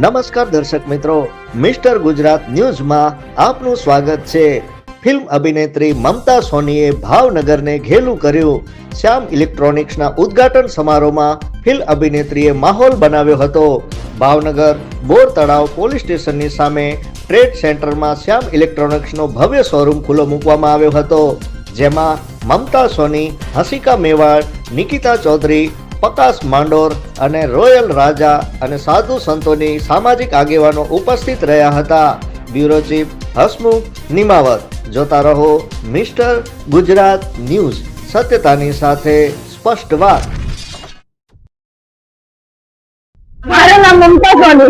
નમસ્કાર દર્શક મિત્રો, મિસ્ટર ગુજરાત ન્યૂઝમાં આપનું સ્વાગત છે. ફિલ્મ અભિનેત્રી મમતા સોનીએ ભાવનગરને ઘેલું કર્યું. શ્યામ ઇલેક્ટ્રોનિક્સના ઉદ્ઘાટન સમારોહમાં ફિલ્મ અભિનેત્રીએ માહોલ બનાવ્યો હતો. ભાવનગર બોર તળાવ પોલીસ સ્ટેશનની સામે ટ્રેડ સેન્ટરમાં શ્યામ ઇલેક્ટ્રોનિક્સનો ભવ્ય શોરૂમ ખુલ્લો મૂકવામાં આવ્યો હતો. જેમાં મમતા સોની, હસિકા મેવાડ, નિકિતા ચૌધરી પકાસ માંડોર અને રોયલ રાજા અને સાધુ સંતોની સામાજિક આગેવાનો ઉપસ્થિત રહ્યા હતા. બ્યુરો ચીફ હસમુખ નિમાવત જોતા રહો મિસ્ટર ગુજરાત ન્યૂઝ સત્યતાની સાથે સ્પષ્ટ વાત. મારું નામ મમતા સોની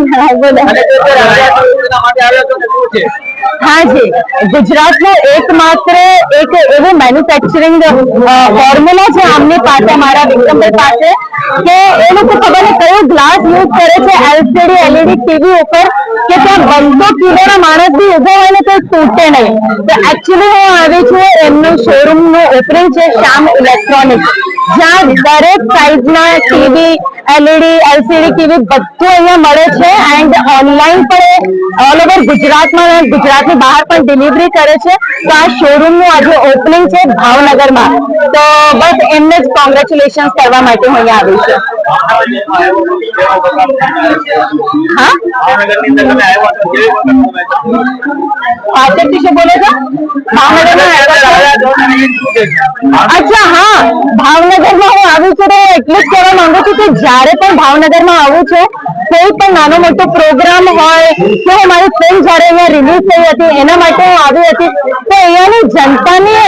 હા જી ગુજરાતનો એકમાત્ર એક એવું મેન્યુફેક્ચરિંગ ફોર્મ્યુલા છે આમની પાસે મારા વિક્રમભાઈ પાસે કે એ લોકો ખબર કયો ગ્લાસ યુઝ કરે છે એલસીડી એલઈડી ટીવી ઉપર કે ત્યાં બંદૂક કિલોના માણસ બી ઊભો હોય ને તો તૂટે નહીં. તો એકચ્યુઅલી હું આવી છું એમનું શોરૂમનું ઓપનિંગ છે શ્યામ ઇલેક્ટ્રોનિક્સ જ્યાં દરેક સાઇઝના TV L E D L C D TV બધું અહીંયા મળે છે એન્ડ ઓનલાઈન પણ ઓલ ઓવર ગુજરાતમાં ગુજરાતની બહાર પણ ડિલિવરી કરે છે. તો આ શોરૂમનું આજે ઓપનિંગ છે ભાવનગરમાં. તો બસ એમને જ કોંગ્રેચ્યુલેશન કરવા માટે હું અહીંયા આવી છું. પાછળથી શું બોલો છો? અચ્છા, હા. ભાવનગરમાં હું આવી છું એટલું જ કહેવા માંગુ છું કે જ્યારે પણ ભાવનગરમાં આવું છું, કોઈ પણ નાનો મોટો પ્રોગ્રામ હોય, કે મારી ફિલ્મ જ્યારે અહીંયા રિલીઝ થઈ હતી, એના માટે હું આવી હતી, તો અહીંયાની જનતાની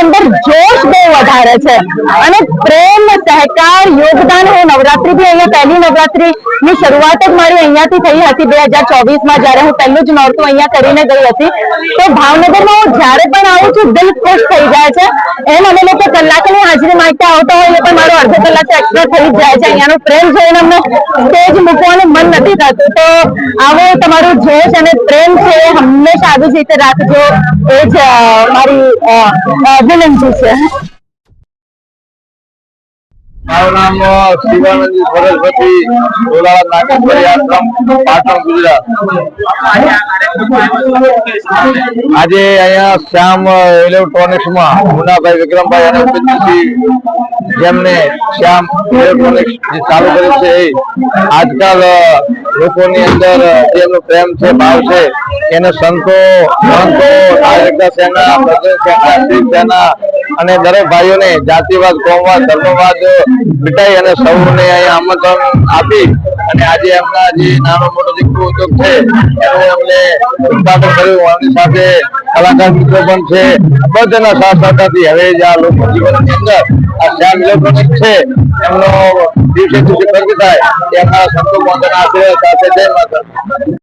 વધારે છે. અને પ્રેમ, સહકાર, યોગદાન હું નવરાત્રી બી અહીંયા પહેલી નવરાત્રી ની શરૂઆત જ મારી અહીંયાથી થઈ હતી બે હજાર ચોવીસમાં જયારે હું પહેલું જ નોરતું અહીંયા કરીને ગઈ હતી. તો ભાવનગરમાં હું જ્યારે પણ આવું છું, દિલ ખુશ થઈ જાય છે. એમ અમે લોકો કલાકની હાજરી માટે આવતા હોય પણ મારો અડધો કલાક એક્સ્ટ્રા થઈ જ જાય છે. અહીંયાનો પ્રેમ જોઈને અમને સ્ટેજ મૂકવાનું મન નથી થતું. તો આવો તમારું જોશ અને પ્રેમ છે હંમેશા આવી રીતે રાખજો. એ જ મારી વિનંતી છે. મારું નામ શિવાનંદ સરસ્વતી ડોલાળા નાગેશ્વરી આશ્રમ પાટણ ગુજરાત. આજે અહીંયા શ્યામ ઇલેક્ટ્રોનિક્સમાં મુનાભાઈ વિક્રમભાઈ અને ઉપેન્દ્રસિંહ જેમને શ્યામ ઇલેક્ટ્રોનિક્સ જે ચાલુ કર્યું છે એ આજકાલ લોકોની અંદર જેમનો પ્રેમ છે, ભાવ છે, એને સંતો સંતો નાગરિકતા સેના પ્રદેશ સેના શિવ સેના અને દરેક ભાઈઓને જાતિવાદ, કોમવાદ, ધર્મવાદ મિટાઈ અને સૌને અહીંયા આમંત્રણ આપી અને આજે એમના જે નાનો મોટો દીકરો ઉદ્યોગ છે એનું એમને ઉદઘાટન કર્યું. એમની સાથે કલાકાર મિત્રો પણ છે. બધાના સાથ સહકારથી હવે જ આ લોકો જીવનની અંદર આ શ્યામ ઇલેક્ટ્રોનિક છે. એમનો દિવસે દિવસે પ્રગતિ થાય, એમના સંતો વંદન આશીર્વાદ સાથે જય માતા